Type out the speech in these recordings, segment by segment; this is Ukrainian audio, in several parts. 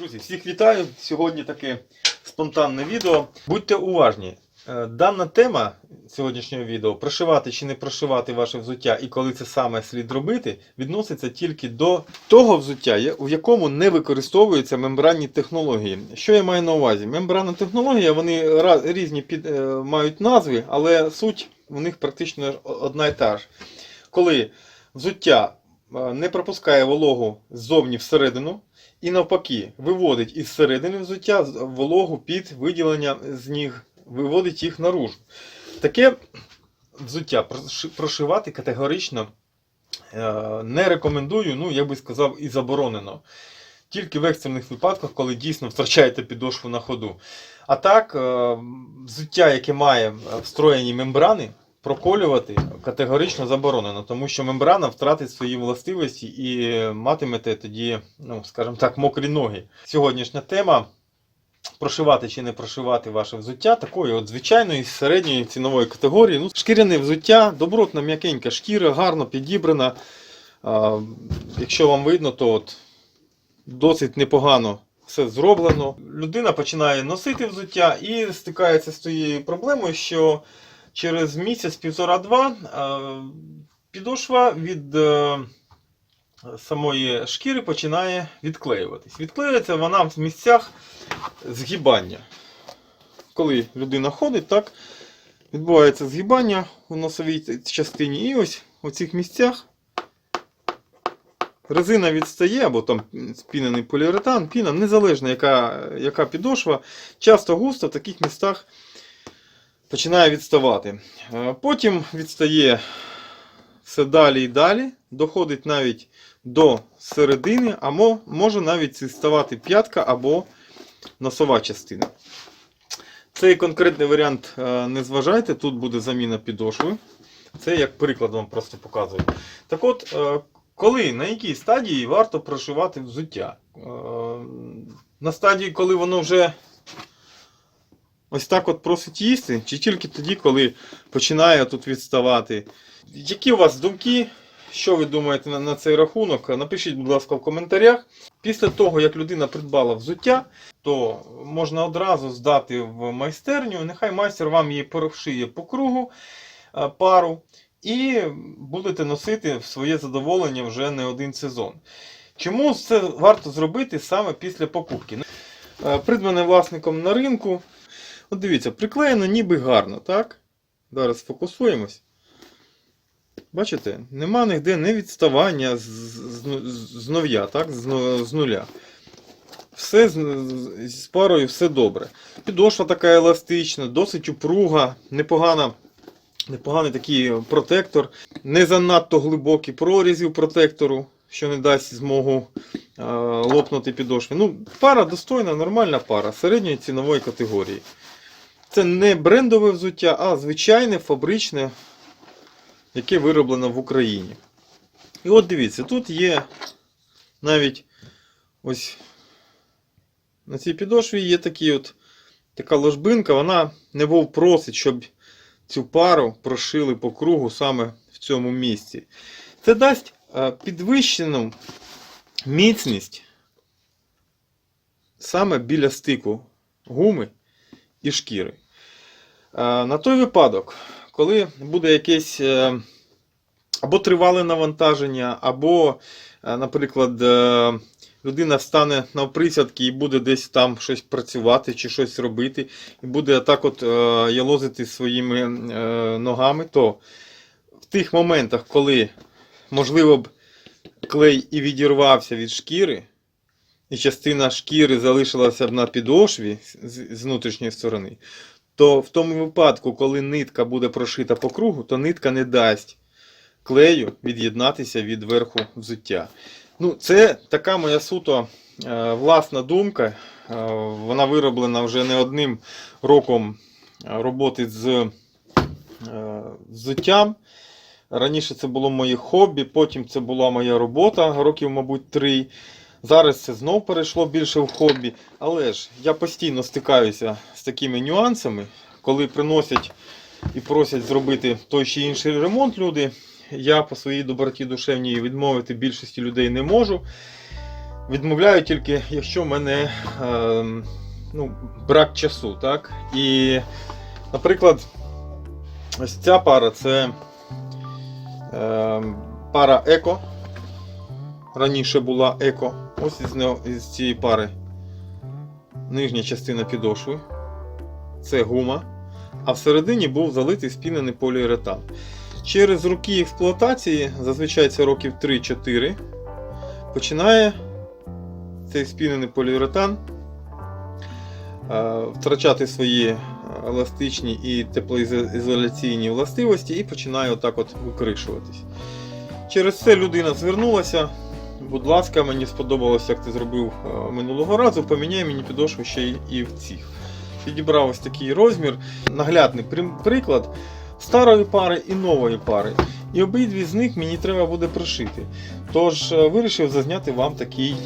Друзі, всіх вітаю! Сьогодні таке спонтанне відео. Будьте уважні. Е, Дана тема сьогоднішнього відео прошивати чи не прошивати ваше взуття і коли це саме слід робити, відноситься тільки до того взуття, у якому не використовуються мембранні технології. Що я маю на увазі? Мембранна технологія, вони різні під, е, мають назви, але суть у них практично одна і та ж. Коли взуття е, не пропускає вологу ззовні всередину, і навпаки, виводить із середини взуття вологу під виділення з ніг, виводить їх наружу. Таке взуття прошивати категорично е, не рекомендую, ну я би сказав, і заборонено. Тільки в екстрених випадках, коли дійсно втрачаєте підошву на ходу. А так, е, взуття, яке має е, встроєні мембрани, проколювати категорично заборонено, тому що мембрана втратить свої властивості і матимете тоді, ну скажімо так, мокрі ноги. Сьогоднішня тема. Прошивати чи не прошивати ваше взуття такої от звичайної середньої цінової категорії. Ну, шкіряне взуття, добротна м'якенька шкіра, гарно підібрана. А, якщо вам видно, то от досить непогано все зроблено. Людина починає носити взуття і стикається з тією проблемою, що через місяць, півтора-два підошва від е, самої шкіри починає відклеюватись. Відклеюється вона в місцях згибання. Коли людина ходить, так відбувається згибання у носовій частині, і ось у цих місцях резина відстає, або там спінений поліуретан, піна, незалежно яка, яка підошва, часто густо в таких містах починає відставати. Е, Потім відстає все далі і далі, доходить навіть до середини, а може навіть відставати п'ятка або носова частина. Цей конкретний варіант е, не зважайте, тут буде заміна підошви. Це як приклад вам просто показую. Так от, е, коли, на якій стадії варто прошивати взуття? На стадії, коли воно вже ось так от просить їсти, чи тільки тоді, коли починає тут відставати? Які у вас думки? Що ви думаєте на, на цей рахунок? Напишіть, будь ласка, в коментарях. Після того, як людина придбала взуття, то можна одразу здати в майстерню. Нехай майстер вам її прошиє по кругу е, пару, і будете носити в своє задоволення вже не один сезон. Чому це варто зробити саме після покупки? Е, Придбане власником на ринку. От дивіться, приклеєно ніби гарно, так? Зараз фокусуємось. Бачите, нема ніде не відставання з, з, з нов'я, так? з, ну- з нуля. Все з, з- парою все добре. Підошва така еластична, досить упруга, непогана, непоганий такий протектор, не занадто глибокі прорізів протектору, що не дасть змогу лопнути підошви. Ну, пара достойна, нормальна пара середньої цінової категорії. Це не брендове взуття, а звичайне фабричне, яке вироблено в Україні. І от дивіться, тут є навіть ось на цій підошві є такі от, така ложбинка, вона немов просить, щоб цю пару прошили по кругу саме в цьому місці. Це дасть е, підвищену міцність саме біля стику гуми і шкіри. Е, На той випадок, коли буде якесь е, або тривале навантаження, або, е, наприклад, людина стане навприсядки і буде десь там щось працювати чи щось робити, і буде так от ялозити своїми ногами, то в тих моментах, коли, можливо б, клей і відірвався від шкіри, і частина шкіри залишилася б на підошві з, внутрішньої сторони, то в тому випадку, коли нитка буде прошита по кругу, то нитка не дасть клею від'єднатися від верху взуття. Ну, це така моя суто е, власна думка. Е, вона вироблена вже не одним роком е, роботи з взуттям. Раніше це було моє хобі, потім це була моя робота, років, мабуть, три. Зараз це знов перейшло більше в хобі. Але ж я постійно стикаюся з такими нюансами, коли приносять і просять зробити той чи інший ремонт люди. Я по своїй доброті душевній відмовити більшості людей не можу. Відмовляю тільки, якщо в мене е, ну, брак часу. Так? І, наприклад, ось ця пара це е, пара Еко. Раніше була Еко. Ось із, із цієї пари нижня частина підошви. Це гума. А всередині був залитий спінений поліуретан. Через роки експлуатації, зазвичай це років 3-4, починає цей спінений поліуретан е, втрачати свої е, еластичні і теплоізоляційні властивості і починає отак от викришуватись. Через це людина звернулася. Будь ласка, мені сподобалося, як ти зробив е, минулого разу. Поміняй мені підошву ще і в цих. Підібрав ось такий розмір. Наглядний приклад старої пари і нової пари. І обидві з них мені треба буде прошити. Тож е, вирішив зазняти вам такий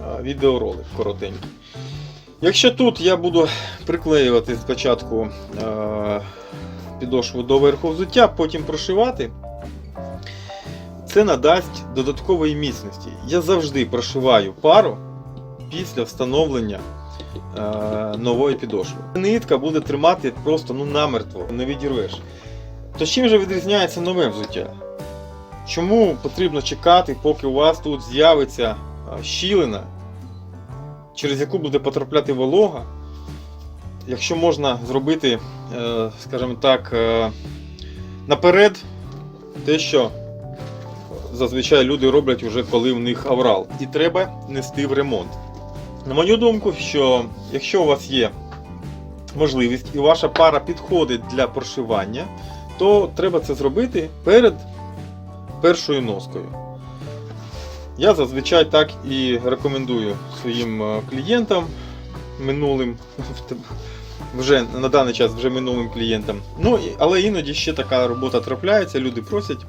е, відеоролик коротенький. Якщо тут я буду приклеювати спочатку підошву до верху взуття, потім прошивати, це надасть додаткової міцності. Я завжди прошиваю пару після встановлення е, нової підошви. Нитка буде тримати просто ну, намертво, не відірвеш. То чим же відрізняється нове взуття? Чому потрібно чекати, поки у вас тут з'явиться е, щілина, через яку буде потрапляти волога, якщо можна зробити, е, скажімо так, е, наперед те, що зазвичай люди роблять уже коли в них аврал, і треба нести в ремонт. На мою думку, що якщо у вас є можливість і ваша пара підходить для прошивання, то треба це зробити перед першою носкою. Я зазвичай так і рекомендую своїм е, клієнтам минулим, вже на даний час вже минулим клієнтам. Ну, але іноді ще така робота трапляється, люди просять.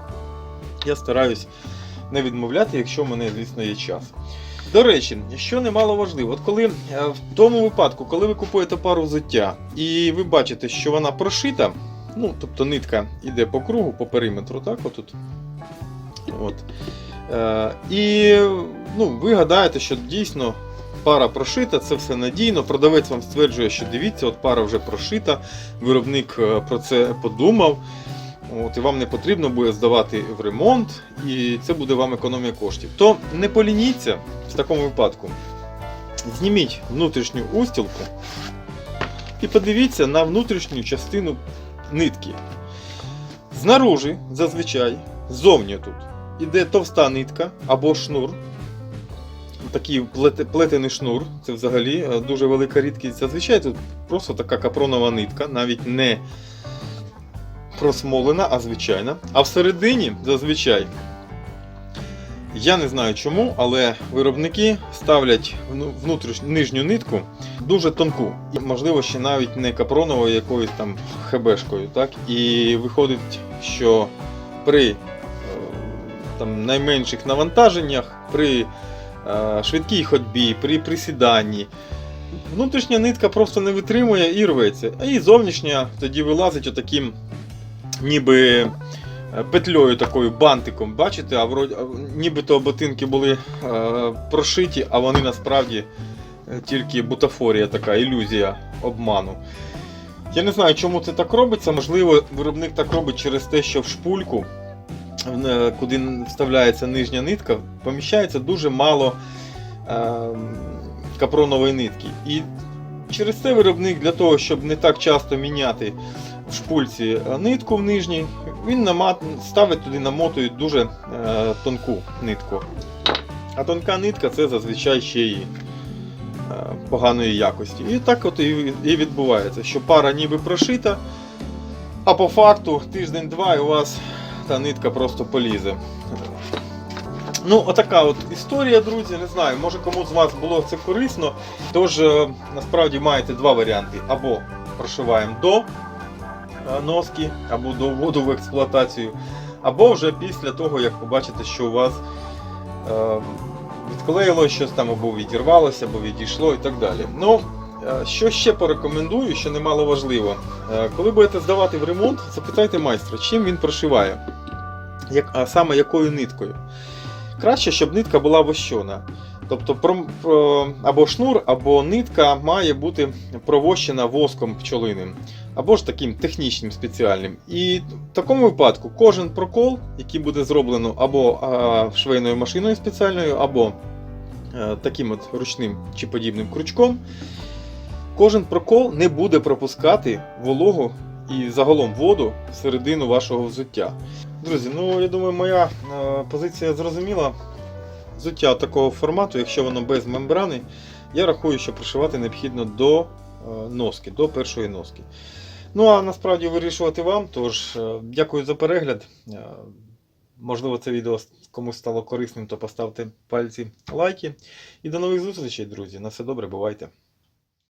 Я стараюсь не відмовляти, якщо в мене, звісно, є час. До речі, що немало важливо, от коли е, в тому випадку, коли ви купуєте пару взуття і ви бачите, що вона прошита, ну, тобто нитка йде по кругу, по периметру, так, отут. От. Е, і ну, ви гадаєте, що дійсно пара прошита, це все надійно. Продавець вам стверджує, що дивіться, от пара вже прошита, виробник е, про це подумав. От, і вам не потрібно буде здавати в ремонт, і це буде вам економія коштів. То не полініться в такому випадку. Зніміть внутрішню устілку і подивіться на внутрішню частину нитки. Знаружи, зазвичай, ззовні тут, іде товста нитка або шнур. Такий плетений шнур, це взагалі е, дуже велика рідкість. Зазвичай тут просто така капронова нитка, навіть не просмолена, а звичайна. А всередині зазвичай, я не знаю чому, але виробники ставлять вну- внутрішню нижню нитку дуже тонку. І, можливо, ще навіть не капроновою якоюсь там хебешкою. Так? І виходить, що при е, там, найменших навантаженнях, при е, швидкій ходьбі, при присіданні. Внутрішня нитка просто не витримує і рветься. І зовнішня тоді вилазить отаким ніби е, петлею такою бантиком, бачите, а вроді, нібито ботинки були е, прошиті, а вони насправді е, тільки бутафорія, така ілюзія обману. Я не знаю, чому це так робиться. Можливо, виробник так робить через те, що в шпульку, е, куди вставляється нижня нитка, поміщається дуже мало е, капронової нитки. І через це виробник для того, щоб не так часто міняти шпульці е, нитку в нижній, він намат... ставить туди, намотує дуже е, тонку нитку. А тонка нитка це зазвичай ще і е, поганої якості. І так от і, і відбувається, що пара ніби прошита, а по факту тиждень-два і у вас та нитка просто полізе. Ну, отака от історія, друзі. Не знаю, може комусь з вас було це корисно. Тож, е, насправді маєте два варіанти: або прошиваємо до носки, або до вводу в експлуатацію, або вже після того, як побачите, що у вас е, відклеїло щось там, або відірвалося, або відійшло і так далі. Ну, е, що ще порекомендую, що немало важливо. Е, Коли будете здавати в ремонт, запитайте майстра, чим він прошиває, як, а саме якою ниткою. Краще, щоб нитка була вощена. Тобто або шнур, або нитка має бути провощена воском пчолиним, або ж таким технічним спеціальним. І в такому випадку кожен прокол, який буде зроблено або швейною машиною спеціальною, або е, таким от ручним чи подібним крючком, кожен прокол не буде пропускати вологу і загалом воду всередину вашого взуття. Друзі, ну я думаю, моя е, позиція зрозуміла. Взуття такого формату, якщо воно без мембрани, я рахую, що пришивати необхідно до е, носки, до першої носки. Ну а насправді вирішувати вам. Тож, е, дякую за перегляд. Е, Можливо, це відео комусь стало корисним, то поставте пальці лайки. І до нових зустрічей, друзі. На все добре, бувайте!